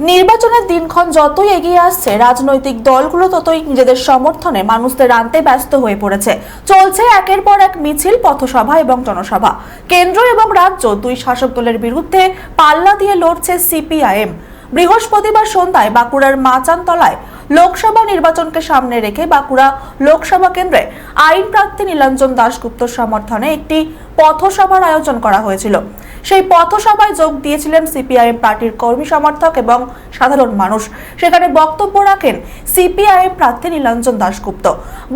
নির্বাচনের দিনক্ষণ যতই এগিয়ে আসছে, রাজনৈতিক দলগুলো ততই নিজেদের সমর্থনে মানুষদের আনতে ব্যস্ত হয়ে পড়েছে। চলছে একের পর এক মিছিল, পথসভা এবং জনসভা। কেন্দ্র এবং রাজ্য দুই শাসক দলের বিরুদ্ধে পাল্লা দিয়ে লড়ছে সিপিআইএম। বৃহস্পতিবার সন্ধ্যায় বাঁকুড়ার মাচানতলায় লোকসভা নির্বাচনকে সামনে রেখে বাঁকুড়া লোকসভা কেন্দ্রে আইন প্রার্থী নীলাঞ্জন দাশগুপ্তর সমর্থনে একটি পথসভার আয়োজন করা হয়েছিল। সেই পথসভায় যোগ দিয়েছিলেন সিপিআইএম পার্টির কর্মী সমর্থক এবং সাধারণ মানুষ। সেখানে বক্তব্য রাখেন সিপিআইএম প্রার্থী নীলাঞ্জন দাশগুপ্ত।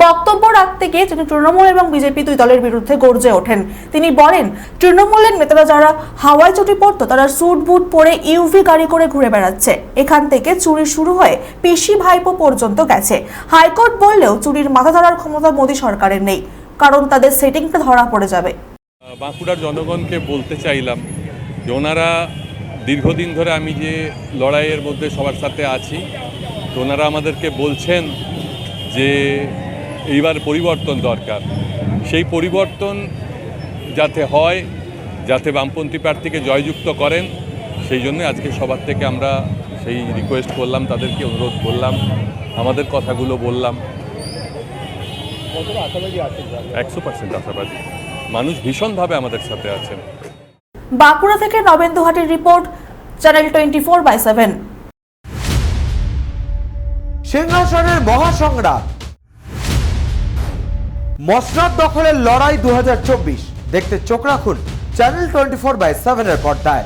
বক্তব্য রাখতে গিয়ে তিনি তৃণমূল এবং বিজেপি দুই দলের বিরুদ্ধে গর্জে ওঠেন। তিনি বলেন, তৃণমূলের নেতারা যারা হাওয়াই চটি পড়তো, তারা স্যুট বুট পরে ইউভি গাড়ি করে ঘুরে বেড়াচ্ছে। এখান থেকে চুরি শুরু হয়ে পিসি ভাইপো পর্যন্ত গেছে। হাইকোর্ট বললেও চুরির মাথা ধরার ক্ষমতা মোদী সরকারের নেই। কারণ তাদের সেটিংটা ধরা পড়ে যাবে। বাঁকুড়ার জনগণকে বলতে চাইলাম যে ওনারা দীর্ঘদিন ধরে আমি যে লড়াইয়ের মধ্যে সবার সাথে আছি তো ওনারা আমাদেরকে বলছেন যে এইবার পরিবর্তন দরকার। সেই পরিবর্তন যাতে হয় যাতে বামপন্থী প্রার্থীকে জয়যুক্ত করেন সেই জন্য আজকে সবার থেকে আমরা সেই রিকোয়েস্ট করলাম তাদেরকে অনুরোধ করলাম আমাদের কথাগুলো বললাম। একশো পার্সেন্ট আশাবাদী। মানুষ ভীষণভাবে আমাদের সাথে আছেন। বাঁকুড়া থেকে Nabendu হাটির report channel twenty four by seven সিংহাসনের মহাসংগ্রাম। মসনাদ দখলের লড়াই দু হাজার চব্বিশ। দেখতে চোখ রাখুন চ্যানেল টোয়েন্টি ফোর বাই সেভেনের পর্দায়।